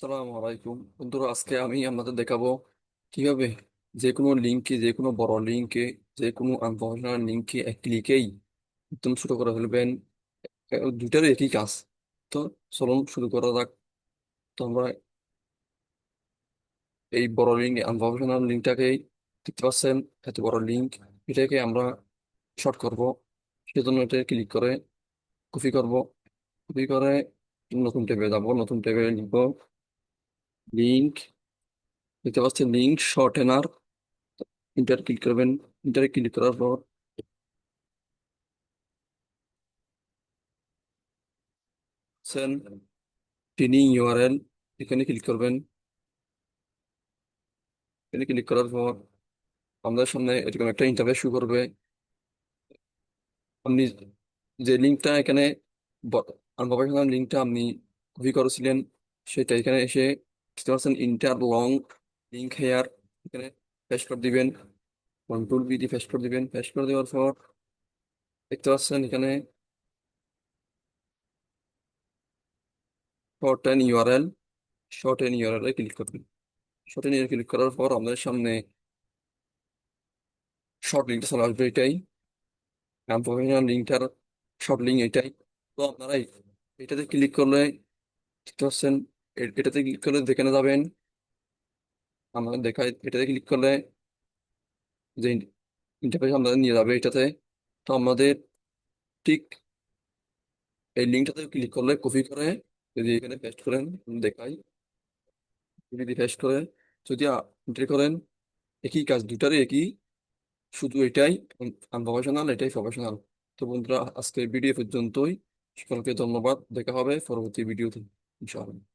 আসসালামু আলাইকুম। বন্ধুরা, আজকে আমি আপনাদের দেখাবো কীভাবে যে কোনো লিঙ্কে যে কোনো বড় লিঙ্কে যে কোনো আনপ্রফেশনাল লিঙ্কে এক ক্লিকেই একদম করে ফেলবেন। একই কাজ। তো চলুন শুরু করা যাক। তো আমরা এই বড় লিঙ্ক আনপ্রফেশনাল লিঙ্কটাকেই দেখতে পাচ্ছেন, এত বড় লিঙ্ক। এটাকে আমরা শর্ট করব। সেজন্য এটা ক্লিক করে কপি করব। কপি করে নতুন ট্যাবে যাব। নতুন ট্যাবে লিখব লিঙ্ক দেখতে পাচ্ছেন লিঙ্ক শর্টেনার ইন্টার ক্লিক করবেন ইন্টারে ক্লিক করার পর টিনি ইউআরএল এখানে ক্লিক করবেন। এখানে ক্লিক করার পর আমাদের সামনে এরকম একটা ইন্টারফেস শুরু করবে। আপনি যে লিঙ্কটা এখানে আনপ্রফেশনাল লিঙ্কটা আপনি কপি করেছিলেন, সেটা এখানে এসে দেখতে পাচ্ছেন ইন্টার লং লিঙ্ক হেয়ার এখানে পেস্ট করে দিবেন কন্ট্রোল বি দিয়ে পেস্ট করে দিবেন পেস্ট করে দেওয়ার পর দেখতে পাচ্ছেন এখানে shorten URL shorten এ ক্লিক করবেন। শর্ট এন ইউআরএল ক্লিক করার পর আমাদের সামনে শর্ট লিঙ্কটা চলে আসবে এটাই। প্রফেশনাল লিঙ্কটার শর্ট লিঙ্ক এটাই। তো আপনারা এটাতে ক্লিক করলে দেখতে পাচ্ছেন এটাতে ক্লিক করলে যেখানে যাবেন আমাদের দেখায় এটাতে ক্লিক করলে যে ইন্টারফেস আমাদের নিয়ে যাবে এটাতে। তো আমাদের ঠিক এই লিঙ্কটাতে ক্লিক করলে কপি করে যদি এখানে পেস্ট করেন দেখাই। যদি পেস্ট করে যদি এন্ট্রি করেন, একই কাজ, দুটারই একই, শুধু এটাই আনপ্রফেশনাল এটাই প্রফেশনাল তো বন্ধুরা আজকে ভিডিও পর্যন্তই। সকলকে ধন্যবাদ। দেখা হবে পরবর্তী ভিডিওতে ইনশাআল্লাহ।